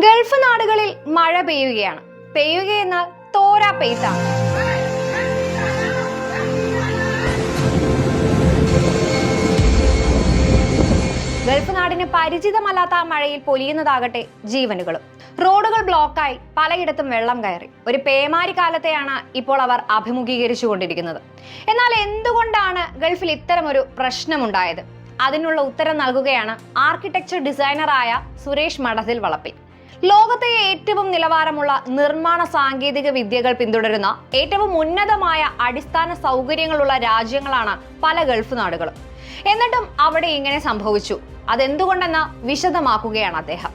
Gulf നാടുകളിൽ മഴ പെയ്യുകയാണ്. പെയ്യുകയെന്നാൽ തോരാ പെയ്ത്താണ് Gulf നാടിന് പരിചിതമല്ലാത്ത ആ മഴയിൽ പൊലിയുന്നതാകട്ടെ ജീവനുകളും. റോഡുകൾ ബ്ലോക്കായി പലയിടത്തും വെള്ളം കയറി. ഒരു പേമാരി കാലത്തെയാണ് ഇപ്പോൾ അവർ അഭിമുഖീകരിച്ചു കൊണ്ടിരിക്കുന്നത് എന്നാൽ എന്തുകൊണ്ടാണ് ഗൾഫിൽ ഇത്തരമൊരു പ്രശ്നമുണ്ടായത്? അതിനുള്ള ഉത്തരം നൽകുകയാണ് ആർക്കിടെക്ചർ ഡിസൈനറായ സുരേഷ് മടതിൽ വളപ്പിൽ. ലോകത്തെ ഏറ്റവും നിലവാരമുള്ള നിർമ്മാണ സാങ്കേതിക വിദ്യകൾ പിന്തുടരുന്ന ഏറ്റവും ഉന്നതമായ അടിസ്ഥാന സൗകര്യങ്ങളുള്ള രാജ്യങ്ങളാണ് പല ഗൾഫ് നാടുകളും. എന്നിട്ടും അവിടെ ഇങ്ങനെ സംഭവിച്ചു. അതെന്തുകൊണ്ടെന്ന് വിശദമാക്കുകയാണ് അദ്ദേഹം.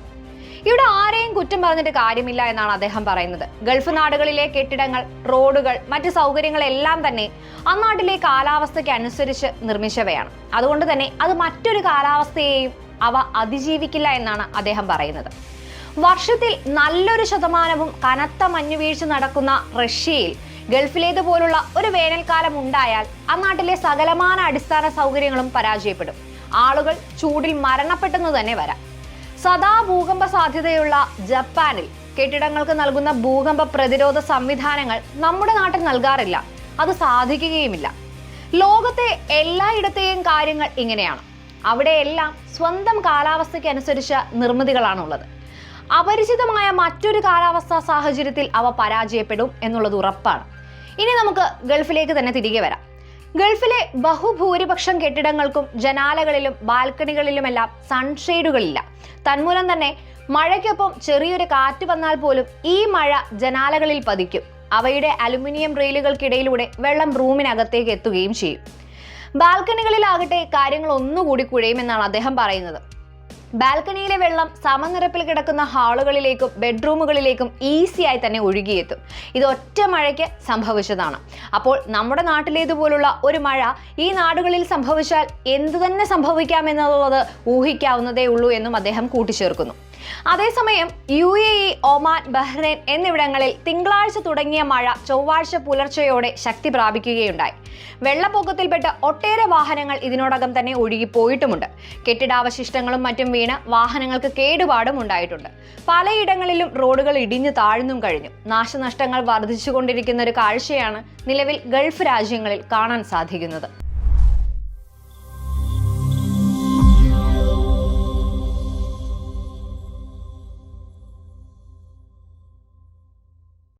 ഇവിടെ ആരെയും കുറ്റം പറഞ്ഞിട്ട് കാര്യമില്ല എന്നാണ് അദ്ദേഹം പറയുന്നത്. ഗൾഫ് നാടുകളിലെ കെട്ടിടങ്ങൾ റോഡുകൾ മറ്റ് സൗകര്യങ്ങളെല്ലാം തന്നെ അന്നാട്ടിലെ കാലാവസ്ഥയ്ക്ക് അനുസരിച്ച് നിർമ്മിച്ചവയാണ്. അതുകൊണ്ട് തന്നെ അത് മറ്റൊരു കാലാവസ്ഥയെയും അവ അതിജീവിക്കില്ല എന്നാണ് അദ്ദേഹം പറയുന്നത്. വർഷത്തിൽ നല്ലൊരു ശതമാനവും കനത്ത മഞ്ഞുവീഴ്ച നടക്കുന്ന റഷ്യയിൽ ഗൾഫിലേതുപോലുള്ള ഒരു വേനൽക്കാലം ഉണ്ടായാൽ ആ നാട്ടിലെ സകലമാന അടിസ്ഥാന സൗകര്യങ്ങളും പരാജയപ്പെടും. ആളുകൾ ചൂടിൽ മരണപ്പെട്ടെന്ന് തന്നെ വരാം. സദാ ഭൂകമ്പ സാധ്യതയുള്ള ജപ്പാനിൽ കെട്ടിടങ്ങൾക്ക് നൽകുന്ന ഭൂകമ്പ പ്രതിരോധ സംവിധാനങ്ങൾ നമ്മുടെ നാട്ടിൽ നൽകാറില്ല. അത് സാധിക്കുകയുമില്ല. ലോകത്തെ എല്ലായിടത്തെയും കാര്യങ്ങൾ ഇങ്ങനെയാണ്. അവിടെയെല്ലാം സ്വന്തം കാലാവസ്ഥയ്ക്ക് അനുസരിച്ച നിർമ്മിതികളാണുള്ളത്. അപരിചിതമായ മറ്റൊരു കാലാവസ്ഥാ സാഹചര്യത്തിൽ അവ പരാജയപ്പെടും എന്നുള്ളത് ഉറപ്പാണ്. ഇനി നമുക്ക് ഗൾഫിലേക്ക് തന്നെ തിരികെ വരാം. ഗൾഫിലെ ബഹുഭൂരിപക്ഷം കെട്ടിടങ്ങൾക്കും ജനാലകളിലും ബാൽക്കണികളിലുമെല്ലാം സൺഷെയ്ഡുകളില്ല. തന്മൂലം തന്നെ മഴയ്ക്കൊപ്പം ചെറിയൊരു കാറ്റ് വന്നാൽ പോലും ഈ മഴ ജനാലകളിൽ പതിക്കും. അവയുടെ അലുമിനിയം റെയിലുകൾക്കിടയിലൂടെ വെള്ളം റൂമിനകത്തേക്ക് എത്തുകയും ചെയ്യും. ബാൽക്കണികളിലാകട്ടെ കാര്യങ്ങൾ ഒന്നുകൂടി കുഴയുമെന്നാണ് അദ്ദേഹം പറയുന്നത്. ബാൽക്കണിയിലെ വെള്ളം സമനിരപ്പിൽ കിടക്കുന്ന ഹാളുകളിലേക്കും ബെഡ്റൂമുകളിലേക്കും ഈസിയായി തന്നെ ഒഴുകിയെത്തും. ഇത് ഒറ്റ മഴയ്ക്ക് സംഭവിച്ചതാണ്. അപ്പോൾ നമ്മുടെ നാട്ടിലേതുപോലുള്ള ഒരു മഴ ഈ നാടുകളിൽ സംഭവിച്ചാൽ എന്തു തന്നെ സംഭവിക്കാമെന്നുള്ളത് ഊഹിക്കാവുന്നതേ ഉള്ളൂ എന്നും അദ്ദേഹം കൂട്ടിച്ചേർക്കുന്നു. അതേസമയം U A E Oman Bahrain എന്നിവിടങ്ങളിൽ തിങ്കളാഴ്ച തുടങ്ങിയ മഴ ചൊവ്വാഴ്ച പുലർച്ചയോടെ ശക്തി പ്രാപിക്കുകയുണ്ടായി. വെള്ളപ്പൊക്കത്തിൽപ്പെട്ട ഒട്ടേറെ വാഹനങ്ങൾ ഇതിനോടകം തന്നെ ഒഴുകിപ്പോയിട്ടുമുണ്ട്. കെട്ടിടാവശിഷ്ടങ്ങളും മറ്റും വീണ് വാഹനങ്ങൾക്ക് കേടുപാടും ഉണ്ടായിട്ടുണ്ട്. പലയിടങ്ങളിലും റോഡുകൾ ഇടിഞ്ഞു താഴ്ന്നും കഴിഞ്ഞു. നാശനഷ്ടങ്ങൾ വർദ്ധിച്ചുകൊണ്ടിരിക്കുന്ന ഒരു കാഴ്ചയാണ് നിലവിൽ ഗൾഫ് രാജ്യങ്ങളിൽ കാണാൻ സാധിക്കുന്നത്.